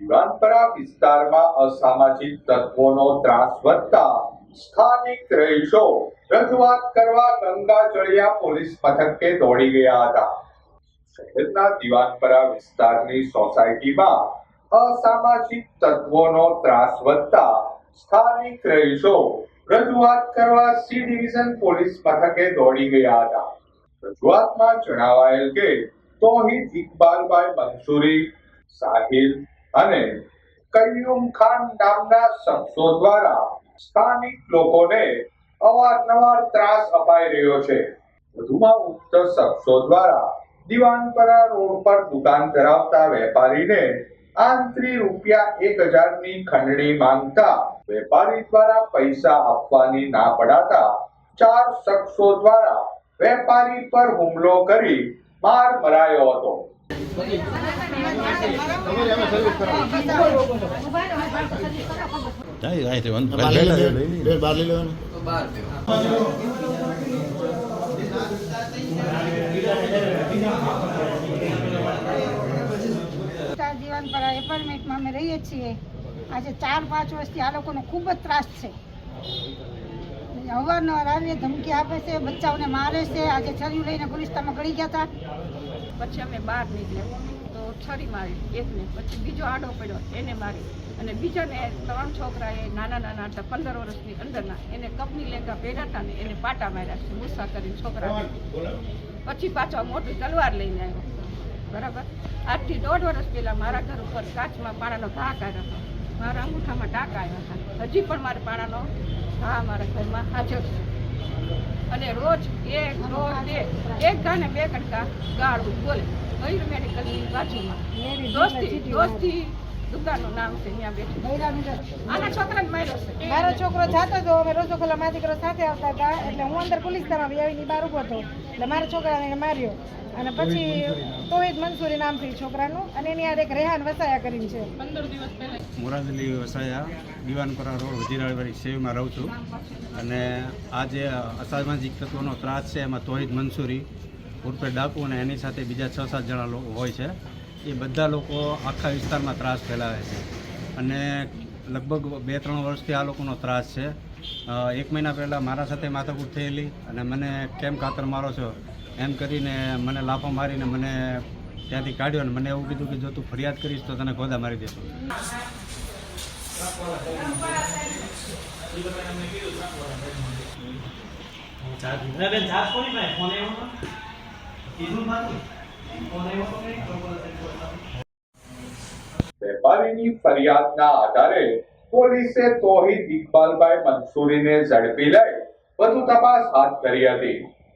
દિવાનપરા વિસ્તારમાં અસામાજિક તત્વોનો ત્રાસ વધતા સ્થાનિક રહીશો રજૂઆત કરવા ગંગાજળિયા પોલીસ મથકે દોડી ગયા હતા. શહેરના દિવાનપરા વિસ્તારની સોસાયટીમાં અસામાજિક તત્વોનો ત્રાસ વધતા સ્થાનિક રહીશો રજૂઆત કરવા સી ડિવિઝન પોલીસ મથકે દોડી ગયા હતા. રજૂઆતમાં જણાવાયેલ કે તોહિદ ઇકબાલભાઈ મંસૂરી, સાહિલ અને કયુમ ખાન નામના શખ્સો દ્વારા સ્થાનિક લોકોને અવારનવાર ત્રાસ અપાઈ રહ્યો છે. વધુમાં ઉક્ત શખ્સો દ્વારા દિવાનપરા રોડ પર દુકાન ધરાવતા વેપારીને આંતરી રૂપિયા એક હજારની ખંડણી માંગતા વેપારી દ્વારા પૈસા આપવાની ના પડાતા ચાર શખ્સો દ્વારા વેપારી પર હુમલો કરી માર મરાયો હતો. વિસ્તાર દીવાનપરા એપાર્ટમેન્ટમાં અમે રહીએ છીએ. આજે ચાર, પાંચ વર્ષથી આ લોકોનો ખૂબ જ ત્રાસ છે. અવારનવાર આવીએ, ધમકી આપે છે, બચ્ચાઓને મારે છે. આજે છર્યું લઈને ગુલિસ્તામાં ગળી ગયા હતા. પછી અમે બહાર નીકળ્યા. તો છરી મારી, એકને. પછી બીજો આડો પડ્યો, એને મારી. અને બીજાને ત્રણ છોકરાએ નાના નાના હતા, પંદર વર્ષની અંદરના. એને કપની લેંગા પહેર્યા હતા ને એને પાટા માર્યા છે, ગુસ્સા કરીને છોકરાને. પછી પાછો મોટી તલવાર લઈને આવ્યો. બરાબર? આજથી દોઢ વર્ષ પહેલાં મારા ઘર ઉપર કાચમાં પાણાનો ઘા કાઢ્યો હતો. મારા અંગૂઠામાં ટાંકા આવ્યા હતા. હજી પણ મારે પાણાનો ઘા મારા ઘરમાં હાજર છે. અને રોજ એક રોજ બે એક ગાને બે કટકા ગાળું. બોલે મયુર મેડિકલની બાજુમાં. દોસ્તી દોસ્તી દુકાનનું નામ છે ત્યાં બેઠી. આના છોકરાને માર્યો છે. મારો છોકરો જાતો હતો અમે રોજો ખોલા મારી દીકરો સાથે આવતા હતા એટલે હું અંદર ગુલિસ્તામાં બી આવીને બહાર ઊભો હતો. એટલે મારા છોકરાને માર્યો. અને પછી તોહિદ મંસૂરી નામ છે છોકરાનું અને એની યાર એક રેહાન વસાયા કરીને છે. મુરાદલી વસાયા દિવાનપરા રોડ વજીરાવાળી સેવીમાં રહું છું. અને આ જે અસામાજિક તત્વોનો ત્રાસ છે એમાં તોહિદ મંસૂરી ઉર્ફે ડાકુ અને એની સાથે બીજા છ સાત જણા લોકો હોય છે. એ બધા લોકો આખા વિસ્તારમાં ત્રાસ ફેલાવે છે. અને લગભગ બે ત્રણ વર્ષથી આ લોકોનો ત્રાસ છે. એક મહિના પહેલાં મારા સાથે માથાકૂટ થયેલી અને મને કેમ કાતર મારો છો એમ કરીને મને લાફો મારીને મને ત્યાંથી કાઢ્યો અને મને એવું કીધું કે જો તું ફરિયાદ કરીશ તો તને ગોદા મારી દેશું. વેપારીની ફરિયાદના આધારે પોલીસે તોહિદ ઇકબાલભાઈ મંસૂરીને ઝડપી લઈ વધુ તપાસ હાથ ધરી હતી.